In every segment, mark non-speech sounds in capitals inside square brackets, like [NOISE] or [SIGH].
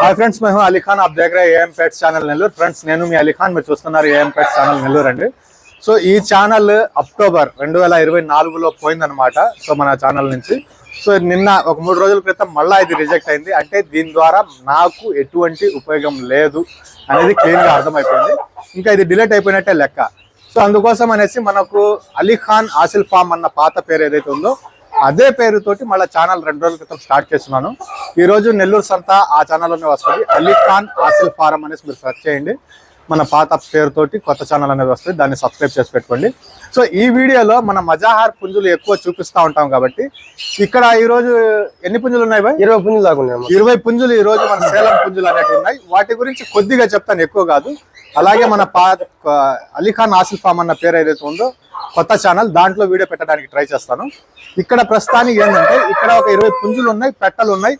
Hi friends మేము అలీ ఖాన్ ఆప్ దగ్గర AM pets channel Nellore friends నేను మీ అలీ ఖాన్ మీరు చూస్తున్నారు ఏఎం పెట్స్ ఛానల్ నెల్లూరు అండి సో ఈ ఛానల్ అక్టోబర్ రెండు వేల ఇరవై నాలుగులో పోయిందనమాట సో మన ఛానల్ నుంచి. సో నిన్న ఒక మూడు రోజుల క్రితం మళ్ళీ ఇది రిజెక్ట్ అయింది. అంటే దీని ద్వారా నాకు ఎటువంటి ఉపయోగం లేదు అనేది క్లియర్గా అర్థమైపోయింది. ఇంకా ఇది డిలీట్ అయిపోయినట్టే లెక్క. సో అందుకోసం అనేసి మనకు అలీ ఖాన్ ఆసిల్ ఫామ్ అన్న పాత పేరు ఏదైతే ఉందో అదే పేరుతోటి మళ్ళీ ఛానల్ రెండు రోజుల క్రితం స్టార్ట్ చేస్తున్నాను. ఈరోజు నెల్లూరు సంత ఆ ఛానల్లోనే వస్తుంది. అలీ ఖాన్ ఆసిల్ ఫారం అనేసి మీరు సెర్చ్ చేయండి. మన పాత పేరుతోటి కొత్త ఛానల్ అనేది వస్తుంది. దాన్ని సబ్స్క్రైబ్ చేసి పెట్టుకోండి. సో ఈ వీడియోలో మన మజాహార్ పుంజులు ఎక్కువ చూపిస్తూ ఉంటాం కాబట్టి ఇక్కడ ఈ రోజు ఎన్ని పుంజులు ఉన్నాయి బాయ్ ఇరవై పుంజులు దాకా ఉన్నాయి. ఇరవై పుంజులు ఈ రోజు మన సేలం పుంజులు అనేవి ఉన్నాయి. వాటి గురించి కొద్దిగా చెప్తాను ఎక్కువ కాదు. అలాగే మన పా అలీఖాన్ ఆసిల్ ఫామ్ అన్న పేరు ఏదైతే ఉందో కొత్త ఛానల్ దాంట్లో వీడియో పెట్టడానికి ట్రై చేస్తాను. ఇక్కడ ప్రస్తుతానికి ఏంటంటే ఇక్కడ ఒక ఇరవై పుంజులు ఉన్నాయి పెట్టలు ఉన్నాయి.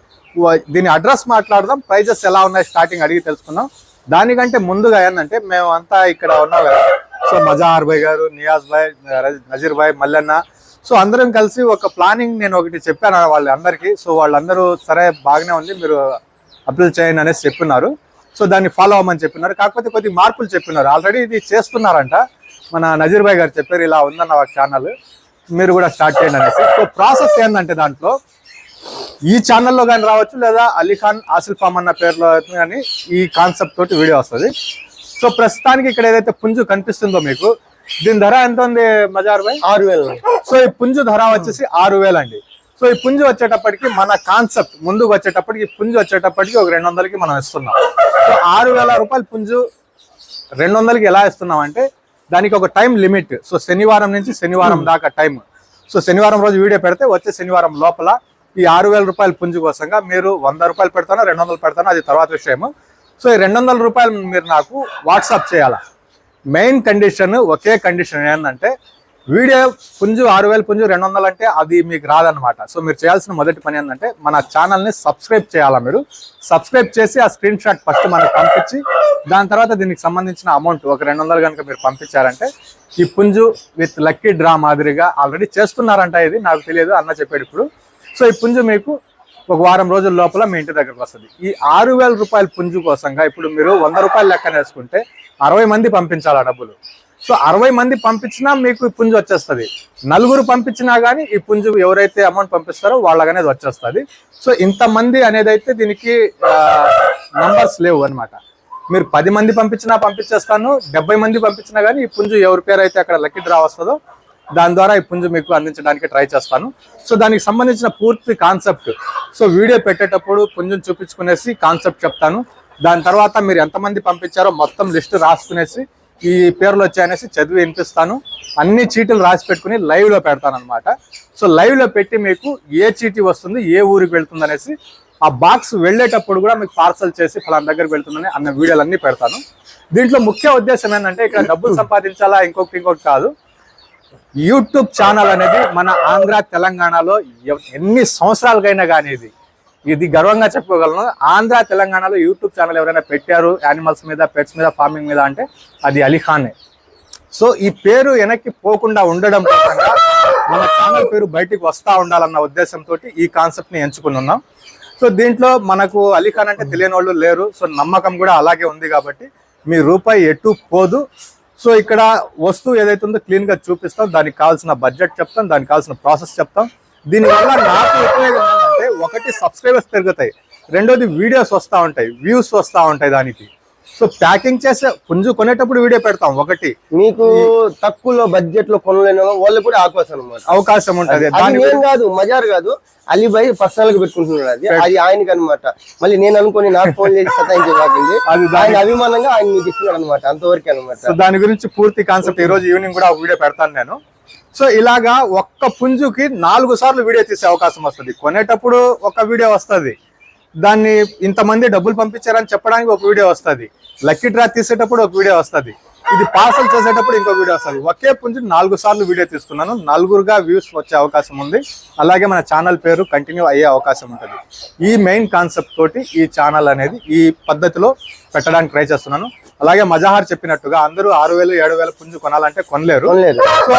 దీని అడ్రస్ మాట్లాడదాం ప్రైజెస్ ఎలా ఉన్నాయి స్టార్టింగ్ అడిగి తెలుసుకుందాం. దానికంటే ముందుగా ఏంటంటే మేము అంతా ఇక్కడ ఉన్నాం కదా. సో మజాహార్ భాయ్ గారు నియాజ్ భాయ్ నజీర్ భాయ్ మల్లన్న. సో అందరం కలిసి ఒక ప్లానింగ్ నేను ఒకటి చెప్పాను వాళ్ళందరికీ. సో వాళ్ళందరూ సరే బాగానే ఉంది మీరు అప్లై చేయండి అనేసి చెప్పినారు. సో దాన్ని ఫాలో అవ్వమని చెప్పినారు. కాకపోతే కొద్ది మార్పులు చెప్పినారు. ఆల్రెడీ ఇది చేస్తున్నారంట. మన నజీర్ భాయ్ గారు చెప్పారు ఇలా ఉందన్న ఒక ఛానల్. మీరు కూడా స్టార్ట్ చేయండి అనేసి. సో ప్రాసెస్ ఏంటంటే దాంట్లో ఈ ఛానల్లో కానీ రావచ్చు లేదా అలీఖాన్ ఆసిల్ ఫామ్ అన్న పేరులో కానీ ఈ కాన్సెప్ట్ తోటి వీడియో వస్తుంది. సో ప్రస్తుతానికి ఇక్కడ ఏదైతే పుంజు కనిపిస్తుందో మీకు దీని ధర ఎంత ఉంది మజార్ భాయ్? ఆరు వేలు. సో ఈ పుంజు ధర వచ్చేసి ఆరు అండి. సో ఈ పుంజు వచ్చేటప్పటికి మన కాన్సెప్ట్ ముందుకు వచ్చేటప్పటికి పుంజు వచ్చేటప్పటికి ఒక రెండు వందలకి మనం ఇస్తున్నాం. సో ఆరు వేల రూపాయల పుంజు రెండు వందలకి ఎలా ఇస్తున్నాం అంటే దానికి ఒక టైం లిమిట్ సో శనివారం నుంచి శనివారం దాకా టైం సో శనివారం రోజు వీడియో పెడితే వచ్చే శనివారం లోపల ఈ ఆరు వేల రూపాయల పుంజు కోసంగా మీరు వంద రూపాయలు పెడతానో రెండు వందలు పెడతానో అది తర్వాత విషయము. సో ఈ రెండు వందల రూపాయలు మీరు నాకు వాట్సాప్ చేయాలా. మెయిన్ కండిషన్ ఒకే కండిషన్ ఏంటంటే వీడియో పుంజు ఆరు వేల పుంజు రెండు వందలు అంటే అది మీకు రాదనమాట సో మీరు చేయాల్సిన మొదటి పని ఏంటంటే మన ఛానల్ని సబ్స్క్రైబ్ చేయాలా మీరు. సబ్స్క్రైబ్ చేసి ఆ స్క్రీన్ షాట్ ఫస్ట్ మనకు పంపించి దాని తర్వాత దీనికి సంబంధించిన అమౌంట్ ఒక రెండు వందలు కనుక మీరు పంపించారంటే ఈ పుంజు విత్ లక్కీ డ్రా మాదిరిగా ఆల్రెడీ చేస్తున్నారంట ఇది నాకు తెలియదు అన్న చెప్పేటప్పుడు ఇప్పుడు. సో ఈ పుంజు మీకు ఒక వారం రోజుల లోపల మీ ఇంటి దగ్గరకు వస్తుంది. ఈ ఆరు వేల రూపాయల పుంజు కోసంగా ఇప్పుడు మీరు వంద రూపాయలు లెక్క వేసుకుంటే అరవై మంది పంపించాలి ఆ డబ్బులు. సో అరవై మంది పంపించినా మీకు ఈ పుంజు వచ్చేస్తుంది. నలుగురు పంపించినా కానీ ఈ పుంజు ఎవరైతే అమౌంట్ పంపిస్తారో వాళ్ళకనేది వచ్చేస్తుంది. సో ఇంతమంది అనేది అయితే దీనికి నంబర్స్ లేవు అన్నమాట. మీరు పది మంది పంపించినా పంపించేస్తాను డెబ్బై మంది పంపించినా కానీ ఈ పుంజు ఎవరి పేరు అయితే అక్కడ లక్కీ డ్రా వస్తుందో దాని ద్వారా ఈ పుంజు మీకు అందించడానికి ట్రై చేస్తాను. సో దానికి సంబంధించిన పూర్తి కాన్సెప్ట్. సో వీడియో పెట్టేటప్పుడు పుంజుని చూపించుకునేసి కాన్సెప్ట్ చెప్తాను. దాని తర్వాత మీరు ఎంతమంది పంపించారో మొత్తం లిస్ట్ రాసుకునేసి ఈ పేర్లు వచ్చాయనేసి చదివి వినిపిస్తాను. అన్ని చీటీలు రాసి పెట్టుకుని లైవ్లో పెడతాను అనమాట సో లైవ్లో పెట్టి మీకు ఏ చీటీ వస్తుంది ఏ ఊరికి వెళ్తుంది అనేసి ఆ బాక్స్ వెళ్ళేటప్పుడు కూడా మీకు పార్సల్ చేసి ఫలానా దగ్గరికి వెళ్తుందని అన్న వీడియోలు అన్ని పెడతాను. దీంట్లో ముఖ్య ఉద్దేశం ఏంటంటే ఇక్కడ డబ్బులు సంపాదించాలా ఇంకొకటి ఇంకొకటి కాదు. యూట్యూబ్ ఛానల్ అనేది మన ఆంధ్ర తెలంగాణలో ఎవ్- ఎన్ని సంవత్సరాలకైనా కానీ ఇది. ఇది గర్వంగా చెప్పుకోగలను. ఆంధ్ర తెలంగాణలో యూట్యూబ్ ఛానల్ ఎవరైనా పెట్టారు యానిమల్స్ మీద పెట్స్ మీద ఫార్మింగ్ మీద అంటే అది అలీఖానే. సో ఈ పేరు వెనక్కి పోకుండా ఉండడం కోసంగా మన ఛానల్ పేరు బయటికి వస్తూ ఉండాలన్న ఉద్దేశంతో ఈ కాన్సెప్ట్ని ఎంచుకుని ఉన్నాం. సో దీంట్లో మనకు అలీఖాన్ అంటే తెలియని వాళ్ళు లేరు. సో నమ్మకం కూడా అలాగే ఉంది కాబట్టి మీ రూపాయి ఎటు పోదు. సో ఇక్కడ వస్తువు ఏదైతే ఉందో క్లీన్గా చూపిస్తాం. దానికి కావాల్సిన బడ్జెట్ చెప్తాం. దానికి కావాల్సిన ప్రాసెస్ చెప్తాం. దీనివల్ల నాకు ఉపయోగం ఏంటంటే ఒకటి సబ్స్క్రైబర్స్ పెరుగుతాయి. రెండోది వీడియోస్ వస్తూ ఉంటాయి. వ్యూస్ వస్తూ ఉంటాయి దానికి. సో ప్యాకింగ్ చేసే పుంజు కొనేటప్పుడు వీడియో పెడతాం ఒకటి. మీకు తక్కువలో బడ్జెట్లో కొనలేని వాళ్ళు కూడా ఆకోసం అనమాట అవకాశం ఉంటుంది. నేను కాదు మజార్ కాదు. అలీబాయ్ పర్సనల్గా పెట్టుకుంటున్నాడు అది. అది ఆయనకి అనమాట మళ్ళీ నేను అనుకుని నాకు ఫోన్ చేసి సతాయించే కాకింది [LAUGHS] అది దాని- ఆయన అభిమానంగా ఆయన మీకు ఇస్తున్నాడు అనమాట అంతవరకు అనమాట సో దాని గురించి పూర్తి కాన్సెప్ట్ ఈ రోజు ఈవినింగ్ కూడా వీడియో పెడతాను నేను. సో ఇలాగా ఒక్క పుంజుకి నాలుగు సార్లు వీడియో తీసే అవకాశం వస్తుంది. కొనేటప్పుడు ఒక వీడియో వస్తుంది. దాన్ని ఇంతమంది డబ్బులు పంపించారని చెప్పడానికి ఒక వీడియో వస్తుంది. లక్కీ డ్రా తీసేటప్పుడు ఒక వీడియో వస్తుంది. ఇది పార్సల్ చేసేటప్పుడు ఇంకో వీడియో వస్తుంది. ఒకే పుంజు నాలుగు సార్లు వీడియో తీసుకున్నాను. నలుగురుగా వ్యూస్ వచ్చే అవకాశం ఉంది. అలాగే మన ఛానల్ పేరు కంటిన్యూ అయ్యే అవకాశం ఉంటుంది. ఈ మెయిన్ కాన్సెప్ట్ తోటి ఈ ఛానల్ అనేది ఈ పద్ధతిలో పెట్టడానికి ట్రై చేస్తున్నాను. అలాగే మజాహార్ చెప్పినట్టుగా అందరూ ఆరు వేలు ఏడు వేల పుంజు కొనాలంటే కొనలేరు. సో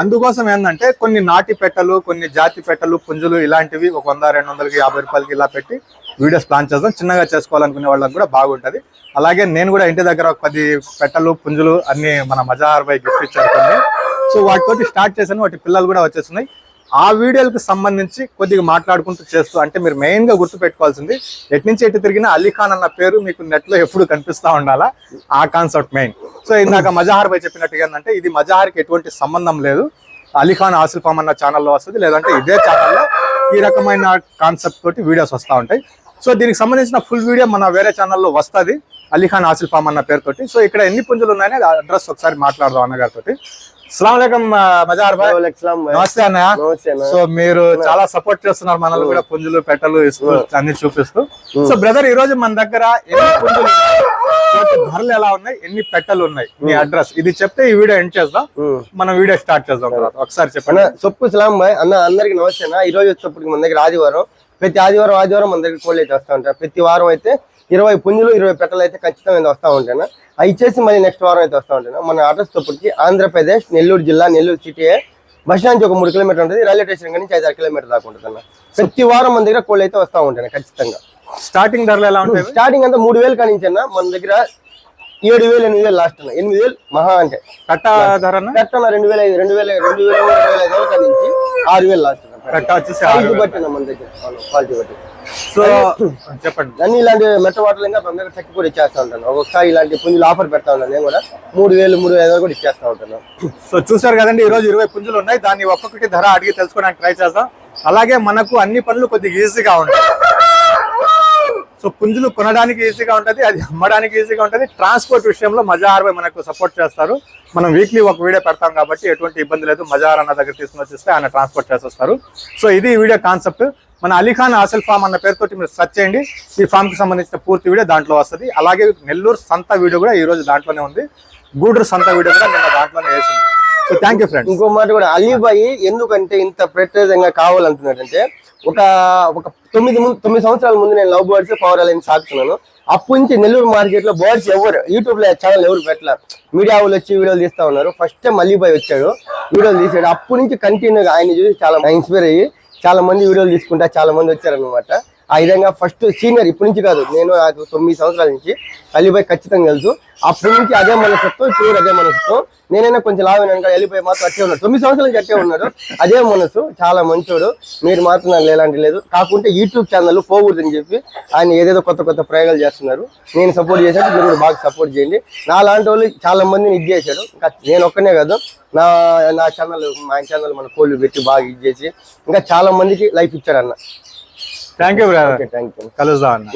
అందుకోసం ఏంటంటే కొన్ని నాటి పెట్టలు కొన్ని జాతి పెట్టలు పుంజులు ఇలాంటివి ఒక వంద రెండు వందలకి యాభై రూపాయలకి ఇలా పెట్టి వీడియోస్ ప్లాన్ చేద్దాం. చిన్నగా చేసుకోవాలనుకునే వాళ్ళకి కూడా బాగుంటది. అలాగే నేను కూడా ఇంటి దగ్గర ఒక పది పెట్టలు పుంజులు అన్ని మన మజాహార్ బై గిఫ్ట్ ఇచ్చారు సో వాటితోటి స్టార్ట్ చేశాను. వాటి పిల్లలు కూడా వచ్చేస్తున్నాయి. ఆ వీడియోలకు సంబంధించి కొద్దిగా మాట్లాడుకుంటూ చేస్తూ అంటే మీరు మెయిన్గా గుర్తు పెట్టుకోవాల్సింది ఎటు నుంచి ఎటు తిరిగినా అలీఖాన్ అన్న పేరు మీకు నెట్లో ఎప్పుడు కనిపిస్తా ఉండాలా? ఆ కాన్సెప్ట్ మెయిన్. సో ఇందాక మజాహార్ బై చెప్పినట్టుగా ఏంటంటే ఇది మజహార్కి ఎటువంటి సంబంధం లేదు. అలీఖాన్ ఆసిల్ ఫామ్ అన్న ఛానల్లో వస్తుంది లేదంటే ఇదే ఛానల్లో ఈ రకమైన కాన్సెప్ట్ తోటి వీడియోస్ వస్తూ ఉంటాయి. సో దీనికి సంబంధించిన ఫుల్ వీడియో మన వేరే ఛానల్లో వస్తుంది అలీఖాన్ ఆసిల్ ఫామ్ అన్న పేరుతోటి. సో ఇక్కడ ఎన్ని పుంజులు ఉన్నాయని అడ్రస్ ఒకసారి మాట్లాడదాం అన్నగారితో నమస్తే అన్న. సో మీరు చాలా సపోర్ట్ చేస్తున్నారు మనల్ని కూడా పుంజులు పెట్టలు ఇస్తూ అన్ని చూపిస్తూ. సో బ్రదర్ ఈ రోజు మన దగ్గర ఎన్ని పుంజులు ధరలు ఎలా ఉన్నాయి? ఎన్ని పెట్టలు ఉన్నాయి? మీ అడ్రస్ ఇది చెప్తే ఈ వీడియో ఎండ్ చేద్దాం. మనం వీడియో స్టార్ట్ చేద్దాం ఒకసారి చెప్పండి. సొప్పు సలాం భాయ్ అన్న అందరికి నమస్తే అన్న. ఈ రోజు వచ్చేటప్పటికి మన దగ్గర ఆదివారం. ప్రతి ఆదివారం ఆదివారం మన దగ్గర కోళ్ళు అయితే వస్తూ ఉంటాయి ప్రతి వారం అయితే ఇరవై పుంజులు ఇరవై పెట్టలు అయితే ఖచ్చితంగా వస్తూ ఉంటాయి అవి ఇచ్చేసి మళ్ళీ నెక్స్ట్ వారం అయితే వస్తూ ఉంటాయి మన అడ్రస్ తప్పటికి ఆంధ్రప్రదేశ్ నెల్లూరు జిల్లా నెల్లూరు సిటీ బస్ స్టాండ్ ఒక మూడు కిలోమీటర్ ఉంటుంది. రైల్వే స్టేషన్ నుంచి ఐదు ఆరు కిలోమీటర్ దాకా ఉంటుంది అన్న. ప్రతి వారం మన దగ్గర కోళ్ళు అయితే వస్తూ ఉంటాయి ఖచ్చితంగా. స్టార్టింగ్ ధరలు ఎలా ఉంటాయి? స్టార్టింగ్ అంతా మూడు వేలు కానించి అన్న. మన దగ్గర ఏడు వేలు ఎనిమిది వేలు లాస్ట్ అన్న. ఎనిమిది వేలు మహా అంటే. కట్ట ధరన? కరెక్ట్ రెండు వేల ఐదు రెండు వేల రెండు వేల మూడు వేల ఐదు వందల నుంచి ఆరు వేలు లాస్ట్ కట్ట వచ్చేసి సైజు మన దగ్గర క్వాలిటీ బట్టి. సో చెప్పండి. అన్ని ఇలాంటి మెట్ట వాటలు ఇంకా మన దగ్గర కూడా ఇచ్చేస్తా ఉంటాను. ఒక్కొక్కసారి ఇలాంటి పుంజులు ఆఫర్ పెడతా ఉంటాను నేను కూడా. మూడు వేలు మూడు వేల కూడా ఇచ్చేస్తా ఉంటాను. సో చూసారు కదండి ఈ రోజు ఇరవై పుంజులు ఉన్నాయి. దాన్ని ఒక్కొక్కటి ధర అడిగి తెలుసుకోవడానికి ట్రై చేద్దాం. అలాగే మనకు అన్ని పనులు కొద్దిగా ఈజీగా ఉంటాయి. సో పుంజులు కొనడానికి ఈజీగా ఉంటుంది అది అమ్మడానికి ఈజీగా ఉంటుంది. ట్రాన్స్పోర్ట్ విషయంలో మజాహార్ మనకు సపోర్ట్ చేస్తారు. మనం వీక్లీ ఒక వీడియో పెడతాం కాబట్టి ఎటువంటి ఇబ్బంది లేదు. మజాహార్ అన్న దగ్గర తీసుకుని వచ్చేస్తే ఆయన ట్రాన్స్పోర్ట్ చేసేస్తారు. సో ఇది ఈ వీడియో కాన్సెప్ట్. మన అలీఖాన్ ఆసల్ ఫామ్ అన్న పేరుతోటి మీరు సెర్చ్ చేయండి. ఈ ఫామ్కి సంబంధించిన పూర్తి వీడియో దాంట్లో వస్తుంది. అలాగే నెల్లూరు సంత వీడియో కూడా ఈరోజు దాంట్లోనే ఉంది. గూడూరు సంత వీడియో కూడా నిన్న దాంట్లోనే వేసింది. థ్యాంక్ యూ ఫ్రెండ్స్ ఇంకో మాట కూడా అలీబాయి ఎందుకంటే ఇంత ప్రత్యేకంగా కావాలంటున్నాడంటే ఒక ఒక తొమ్మిది ముందు తొమ్మిది సంవత్సరాల ముందు నేను లవ్ బర్డ్స్ పవర్ అలైన్ సాగుతున్నాను అప్పటి నుంచి నెల్లూరు మార్కెట్లో బర్డ్స్ ఎవరు యూట్యూబ్లో ఛానల్ ఎవరు పెట్టలే. మీడియా వాళ్ళు వచ్చి వీడియోలు తీస్తా ఉన్నారు. ఫస్ట్ టైం అలీబాయ్ వచ్చాడు వీడియోలు తీసాడు. అప్పటి నుంచి కంటిన్యూగా ఆయన చూసి చాలా ఇన్స్పైర్ అయ్యి చాలా మంది వీడియోలు తీసుకుంటా చాలా మంది వచ్చారనమాట ఆ విధంగా ఫస్ట్ సీనియర్ ఇప్పటి నుంచి కాదు నేను తొమ్మిది సంవత్సరాల నుంచి అలీబాయ్ ఖచ్చితంగా తెలుసు. అప్పటి నుంచి అదే మనసుతో ఇప్పుడు అదే మనసుతో నేనైనా కొంచెం లావైనా అలీబాయ్ మాత్రం అట్టే ఉన్నాడు. తొమ్మిది సంవత్సరాల నుంచి అట్టే ఉన్నాడు. అదే మనసు చాలా మంచోడు. మీరు మాత్రం నాకు ఎలాంటి లేదు. కాకుంటే యూట్యూబ్ ఛానల్ పోకూడదని చెప్పి ఆయన ఏదేదో కొత్త కొత్త ప్రయోగాలు చేస్తున్నారు. నేను సపోర్ట్ చేశాను మీరు కూడా బాగా సపోర్ట్ చేయండి. నా లాంటి వాళ్ళు చాలా మందిని ఇది చేశాడు ఇంకా నేను ఒక్కనే కాదు నా నా ఛానల్ మా ఛానల్ మన కోళ్ళు పెట్టి బాగా ఇది చేసి ఇంకా చాలా మందికి లైఫ్ ఇచ్చాడు అన్న. Thank you brother okay thank you కలుద్దాం అన్న